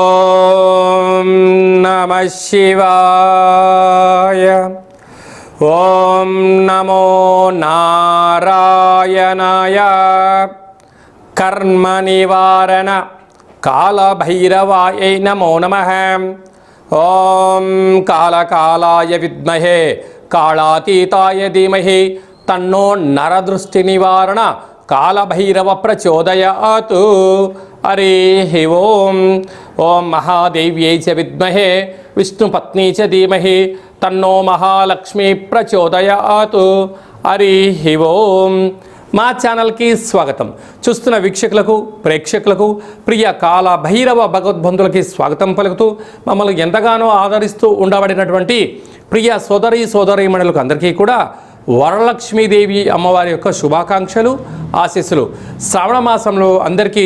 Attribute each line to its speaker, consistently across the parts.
Speaker 1: ఓం నమ శివాయ ఓం నమో నారాయణాయ కర్మ నివారణ కాళభైరవాయ నమో నమ ఓం కాళకాళాయ విద్మహే కాళాతీతాయ ధీమహి తన్నో నరదృష్టి నివారణ కాలభైరవ ప్రచోదయాత్. హరి ఓం. ఓం మహాదేవ్యై చ విద్మహే. విష్ణుపత్ని చ ధీమహి. తన్నో మహాలక్ష్మి ప్రచోదయాత్. హరి ఓం. మా ఛానల్కి స్వాగతం. చూస్తున్న వీక్షకులకు ప్రేక్షకులకు ప్రియ కాల భైరవ భగవద్బంధులకి స్వాగతం పలుకుతూ మమ్మల్ని ఎంతగానో ఆదరిస్తూ ఉండబడినటువంటి ప్రియ సోదరి సోదరీమణులకు అందరికీ కూడా వరలక్ష్మీదేవి అమ్మవారి యొక్క శుభాకాంక్షలు ఆశీస్సులు. శ్రావణ మాసంలో అందరికీ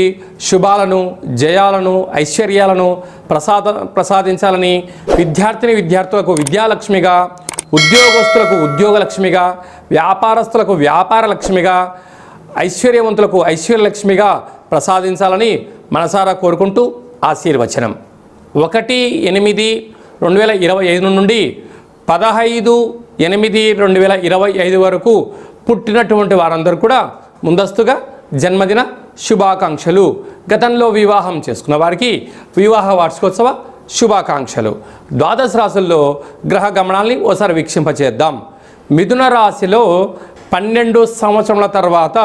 Speaker 1: శుభాలను జయాలను ఐశ్వర్యాలను ప్రసాద ప్రసాదించాలని విద్యార్థిని విద్యార్థులకు విద్యాలక్ష్మిగా ఉద్యోగస్తులకు ఉద్యోగలక్ష్మిగా వ్యాపారస్తులకు వ్యాపార లక్ష్మిగా ఐశ్వర్యవంతులకు ఐశ్వర్యలక్ష్మిగా ప్రసాదించాలని మనసారా కోరుకుంటూ ఆశీర్వచనం. ఒకటి ఎనిమిది రెండు వేల ఇరవై ఐదు నుండి పదహైదు ఎనిమిది రెండు వేల ఇరవై ఐదు వరకు పుట్టినటువంటి వారందరూ కూడా ముందస్తుగా జన్మదిన శుభాకాంక్షలు. గతంలో వివాహం చేసుకున్న వారికి వివాహ వార్షికోత్సవ శుభాకాంక్షలు. ద్వాదశ రాశుల్లో గ్రహ గమనాల్ని ఓసారి వీక్షింపచేద్దాం. మిథున రాశిలో పన్నెండు సంవత్సరముల తర్వాత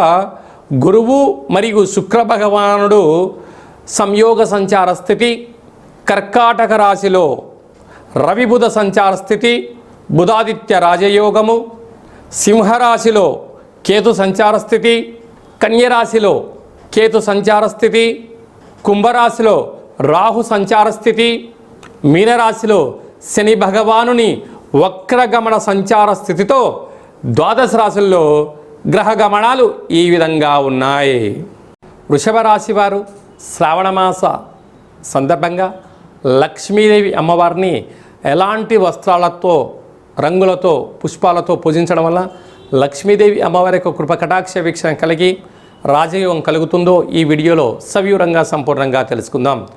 Speaker 1: గురువు మరియు శుక్ర భగవానుడు సంయోగ సంచార స్థితి కర్కాటక రాశిలో రవిబుధ సంచార స్థితి బుధాదిత్య రాజయోగము సింహరాశిలో కేతు సంచార స్థితి కన్యరాశిలో కేతు సంచార స్థితి కుంభరాశిలో రాహు సంచార స్థితి మీనరాశిలో శని భగవానుని వక్రగమన సంచార స్థితితో ద్వాదశ రాశుల్లో గ్రహ గమనాలు ఈ విధంగా ఉన్నాయి. వృషభ రాశి వారు శ్రావణమాస సందర్భంగా లక్ష్మీదేవి అమ్మవారిని ఎలాంటి వస్త్రాలతో రంగులతో పుష్పాలతో పూజించడం వల్ల లక్ష్మీదేవి అమ్మవారి యొక్క కృప కటాక్ష వీక్షణ కలిగి రాజయోగం కలుగుతుందో ఈ వీడియోలో సవివరంగా సంపూర్ణంగా తెలుసుకుందాం.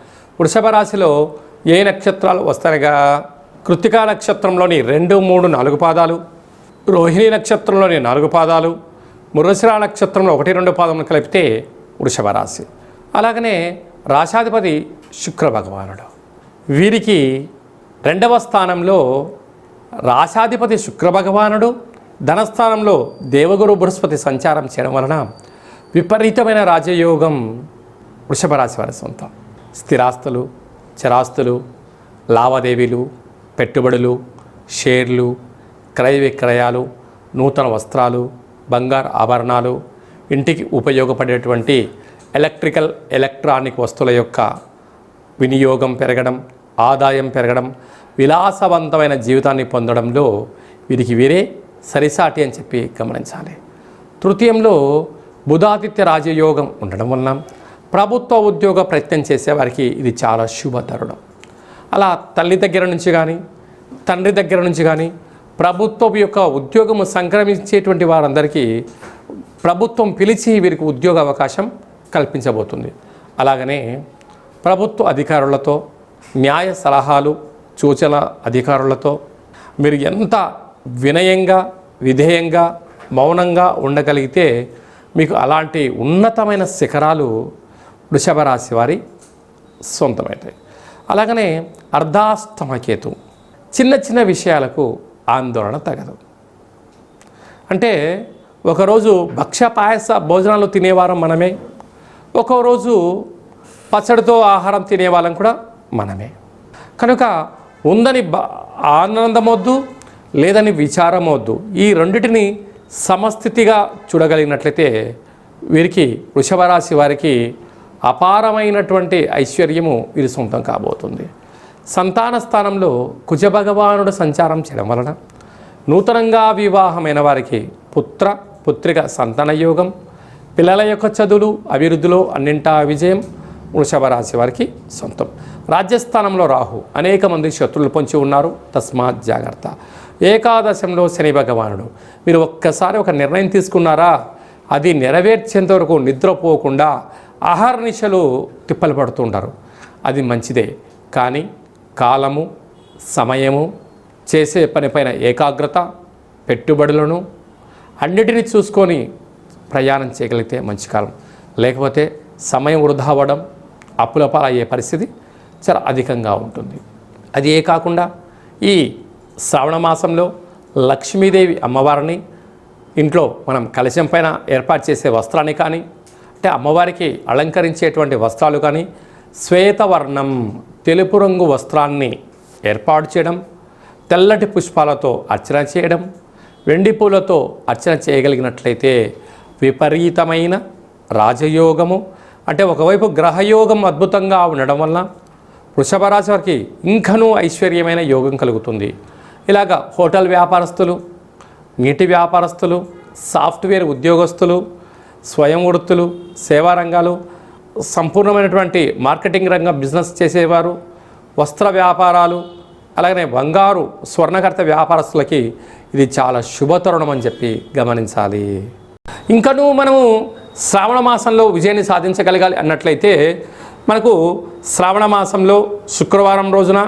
Speaker 1: వృషభ రాశిలో ఏ నక్షత్రాలు వస్తాయిగా కృతికా నక్షత్రంలోని రెండు మూడు నాలుగు పాదాలు రోహిణి నక్షత్రంలోని నాలుగు పాదాలు మృగశిర నక్షత్రంలో ఒకటి రెండు పాదములు కలిపితే వృషభ రాశి. అలాగనే రాశాధిపతి శుక్ర భగవానుడు. వీరికి రెండవ స్థానంలో రాశాధిపతి శుక్ర భగవానుడు ధనస్థానంలో దేవగురు బృహస్పతి సంచారం చేయడం వలన విపరీతమైన రాజయోగం వృషభ రాశి వారి సొంతం. స్థిరాస్తులు చరాస్తులు లావాదేవీలు పెట్టుబడులు షేర్లు క్రయ విక్రయాలు నూతన వస్త్రాలు బంగారు ఆభరణాలు ఇంటికి ఉపయోగపడేటువంటి ఎలక్ట్రికల్ ఎలక్ట్రానిక్ వస్తువుల యొక్క వినియోగం పెరగడం ఆదాయం పెరగడం విలాసవంతమైన జీవితాన్ని పొందడంలో వీరికి వీరే సరిసాటి అని చెప్పి గమనించాలి. తృతీయంలో బుధాదిత్య రాజయోగం ఉండడం వలన ప్రభుత్వ ఉద్యోగ ప్రయత్నం చేసే వారికి ఇది చాలా శుభతరుణం అలా తల్లి దగ్గర నుంచి కానీ తండ్రి దగ్గర నుంచి కానీ ప్రభుత్వం యొక్క ఉద్యోగము సంక్రమించేటువంటి వారందరికీ ప్రభుత్వం పిలిచి వీరికి ఉద్యోగ అవకాశం కల్పించబోతుంది. అలాగనే ప్రభుత్వ అధికారులతో న్యాయ సలహాలు సూచన అధికారులతో మీరు ఎంత వినయంగా విధేయంగా మౌనంగా ఉండగలిగితే మీకు అలాంటి ఉన్నతమైన శిఖరాలు వృషభ రాశి వారి సొంతమవుతాయి. అలాగనే అర్ధాష్టమకేతు చిన్న చిన్న విషయాలకు ఆందోళన తగదు. అంటే ఒకరోజు భక్ష్య పాయస భోజనాలు తినేవారం మనమే ఒక్కో రోజు పచ్చడితో ఆహారం తినేవాళ్ళం కూడా మనమే. కనుక ఉందని బ ఆనందమొద్దు లేదని విచారమొద్దు. ఈ రెండిటిని సమస్థితిగా చూడగలిగినట్లయితే వీరికి వృషభరాశి వారికి అపారమైనటువంటి ఐశ్వర్యము వీరి సొంతం కాబోతుంది. సంతాన స్థానంలో కుజభగవానుడు సంచారం చేయడం వలన నూతనంగా వివాహమైన వారికి పుత్ర పుత్రిక సంతాన యోగం పిల్లల యొక్క చదువులు అభివృద్ధిలో అన్నింటా విజయం వృషభ రాశి వారికి సొంతం. రాజ్యస్థానంలో రాహు అనేక మంది శత్రువులు పొంచి ఉన్నారు. తస్మాత్ జాగ్రత్త. ఏకాదశంలో శని భగవానుడు. మీరు ఒక్కసారి ఒక నిర్ణయం తీసుకున్నారా? అది నెరవేర్చేంత వరకు నిద్రపోకుండా అహర్నిశలు తిప్పలు పడుతుంటారు అది మంచిదే. కానీ కాలము సమయము చేసే పనిపైన ఏకాగ్రత పెట్టుబడులను అన్నిటినీ చూసుకొని ప్రయాణం చేయగలిగితే మంచి కాలం. లేకపోతే సమయం వృధా అవ్వడం అప్పుల పాలయ్యే పరిస్థితి చాలా అధికంగా ఉంటుంది. అది ఏ కాకుండా ఈ శ్రావణ మాసంలో లక్ష్మీదేవి అమ్మవారిని ఇంట్లో మనం కలశం పైన ఏర్పాటు చేసే వస్త్రాన్ని కానీ అంటే అమ్మవారికి అలంకరించేటువంటి వస్త్రాలు కానీ శ్వేతవర్ణం తెలుపు రంగు వస్త్రాన్ని ఏర్పాటు చేయడం తెల్లటి పుష్పాలతో అర్చన చేయడం వెండి పూలతో అర్చన చేయగలిగినట్లయితే విపరీతమైన రాజయోగము. అంటే ఒకవైపు గ్రహయోగం అద్భుతంగా ఉండడం వల్ల వృషభ రాశి వారికి ఇంకనూ ఐశ్వర్యమైన యోగం కలుగుతుంది. ఇలాగ హోటల్ వ్యాపారస్తులు నీటి వ్యాపారస్తులు సాఫ్ట్వేర్ ఉద్యోగస్తులు స్వయం వృత్తులు సేవా రంగాలు సంపూర్ణమైనటువంటి మార్కెటింగ్ రంగం బిజినెస్ చేసేవారు వస్త్ర వ్యాపారాలు అలాగనే బంగారు స్వర్ణకర్త వ్యాపారస్తులకి ఇది చాలా శుభతరుణం అని చెప్పి గమనించాలి. ఇంకనూ మనము శ్రావణ మాసంలో విజయాన్ని సాధించగలగాలి అన్నట్లయితే మనకు శ్రావణ మాసంలో శుక్రవారం రోజున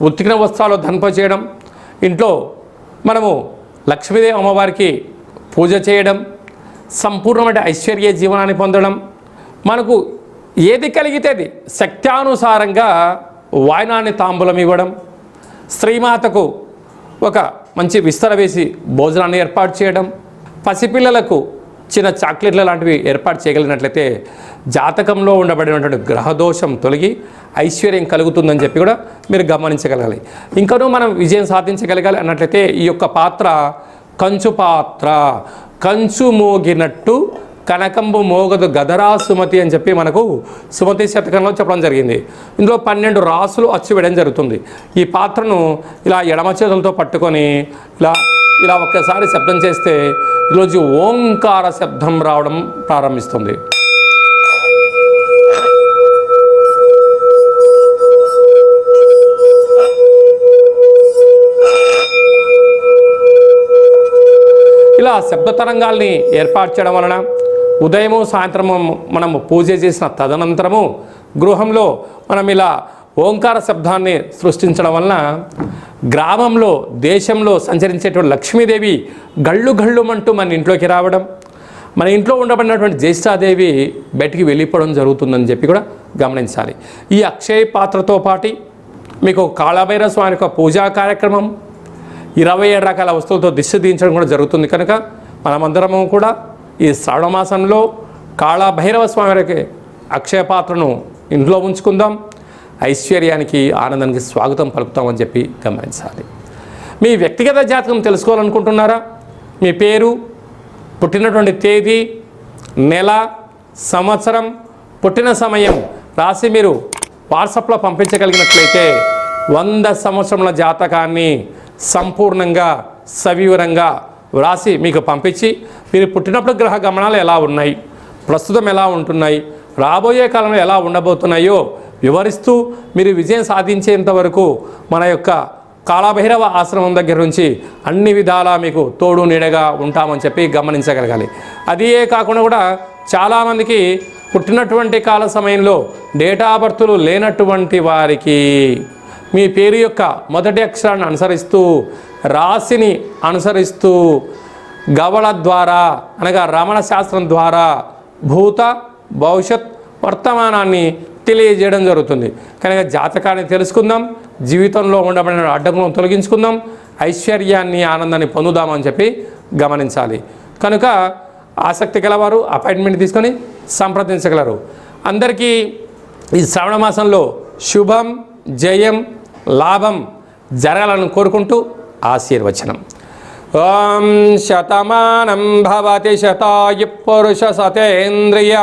Speaker 1: ఉతికిన వస్త్రాలు ధన్ప చేయడం ఇంట్లో మనము లక్ష్మీదేవి అమ్మవారికి పూజ చేయడం సంపూర్ణమైన ఐశ్వర్య జీవనాన్ని పొందడం మనకు ఏది కలిగితే అది శక్త్యానుసారంగా వాయనాన్ని తాంబూలం ఇవ్వడం స్త్రీమాతకు ఒక మంచి విస్తర వేసి భోజనాన్ని ఏర్పాటు చేయడం పసిపిల్లలకు చిన్న చాక్లెట్ల లాంటివి ఏర్పాటు చేయగలిగినట్లయితే జాతకంలో ఉండబడినటువంటి గ్రహదోషం తొలగి ఐశ్వర్యం కలుగుతుందని చెప్పి కూడా మీరు గమనించగలగాలి. ఇంకనూ మనం విజయం సాధించగలగాలి అన్నట్లయితే ఈ యొక్క పాత్ర కంచు పాత్ర. కంచు మోగినట్టు కనకంబు మోగదు గదరా సుమతి అని చెప్పి మనకు సుమతి శతకంలో చెప్పడం జరిగింది. ఇందులో పన్నెండు రాసులు అచ్చు వేయడం జరుగుతుంది. ఈ పాత్రను ఇలా ఎడమ చేతులతో పట్టుకొని ఇలా ఇలా ఒక్కసారి శబ్దం చేస్తే ఈరోజు ఓంకార శబ్దం రావడం ప్రారంభిస్తుంది. ఇలా శబ్ద తరంగాల్ని ఏర్పాటు చేయడం వలన ఉదయము సాయంత్రము మనము పూజ చేసిన తదనంతరము గృహంలో మనం ఇలా ఓంకార శబ్దాన్ని సృష్టించడం వలన గ్రామంలో దేశంలో సంచరించేటువంటి లక్ష్మీదేవి గళ్ళు గళ్ళుమంటూ మన ఇంట్లోకి రావడం మన ఇంట్లో ఉండబడినటువంటి జ్యేష్ఠాదేవి బయటికి వెళ్ళిపోవడం జరుగుతుందని చెప్పి కూడా గమనించాలి. ఈ అక్షయ పాత్రతో పాటి మీకు కాళభైర స్వామి యొక్క పూజా కార్యక్రమం ఇరవై ఏడు రకాల వస్తువులతో దిష్టి దించడం కూడా జరుగుతుంది కనుక మనమందరము కూడా ఈ శ్రావణ మాసంలో కాళభైరవ స్వామి అక్షయ పాత్రను ఇంట్లో ఉంచుకుందాం. ఐశ్వర్యానికి ఆనందానికి స్వాగతం పలుకుతామని చెప్పి గమనించాలి. మీ వ్యక్తిగత జాతకం తెలుసుకోవాలనుకుంటున్నారా? మీ పేరు పుట్టినటువంటి తేదీ నెల సంవత్సరం పుట్టిన సమయం రాసి మీరు వాట్సాప్లో పంపించగలిగినట్లయితే వంద సంవత్సరముల జాతకాన్ని సంపూర్ణంగా సవివరంగా వ్రాసి మీకు పంపించి మీరు పుట్టినప్పుడు గ్రహ గమనాలు ఎలా ఉన్నాయి? ప్రస్తుతం ఎలా ఉంటున్నాయి? రాబోయే కాలంలో ఎలా ఉండబోతున్నాయో వివరిస్తూ మీరు విజయం సాధించేంత వరకు మన యొక్క కాళభైరవ ఆశ్రమం దగ్గర నుంచి అన్ని విధాలా మీకు తోడు నీడగా ఉంటామని చెప్పి గమనించగలగాలి. అదే కాకుండా కూడా చాలామందికి పుట్టినటువంటి కాల సమయంలో డేటా బర్తులు లేనటువంటి వారికి మీ పేరు యొక్క మొదటి అక్షరాన్ని అనుసరిస్తూ రాశిని అనుసరిస్తూ గవళ ద్వారా అనగా రమణ శాస్త్రం ద్వారా భూత భవిష్యత్ వర్తమానాన్ని తెలియజేయడం జరుగుతుంది. కనుక జాతకాన్ని తెలుసుకుందాం జీవితంలో ఉండబడిన అడ్డంకులను తొలగించుకుందాం ఐశ్వర్యాన్ని ఆనందాన్ని పొందుదామని చెప్పి గమనించాలి. కనుక ఆసక్తి గలవారు అపాయింట్మెంట్ తీసుకొని సంప్రదించగలరు. అందరికీ ఈ శ్రావణ మాసంలో శుభం జయం లాభం జరగాలని కోరుకుంటూ ఆశీర్వచనం. ఓం శతమానం భవతి శతాయు పురుష సతేంద్రియ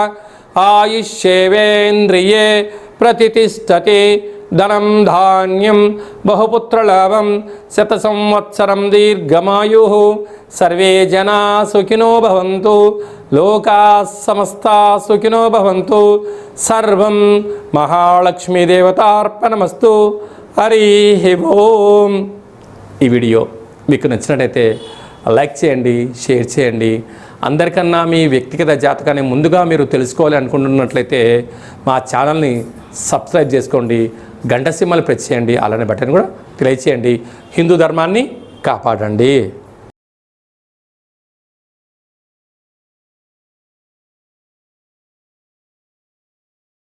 Speaker 1: ఆయుష్యేవేంద్రియే ప్రతిష్టతి ధనం ధాన్యం బహుపుత్రలాభం శత సంవత్సరం దీర్ఘమాయు. సర్వే జనా సుఖినో భవంతు లోకా సమస్త సుఖినో భవంతు. సర్వం మహాలక్ష్మీదేవతార్పణమస్తు. హరి ఓం. ఈ వీడియో మీకు నచ్చినట్టయితే లైక్ చేయండి షేర్ చేయండి. అందరికన్నా మీ వ్యక్తిగత జాతకాన్ని ముందుగా మీరు తెలుసుకోవాలి అనుకుంటున్నట్లయితే మా ఛానల్ని సబ్స్క్రైబ్ చేసుకోండి గంట సింహలు ప్రెస్ చేయండి అలానే బటన్ కూడా తెలియచేయండి. హిందూ ధర్మాన్ని కాపాడండి.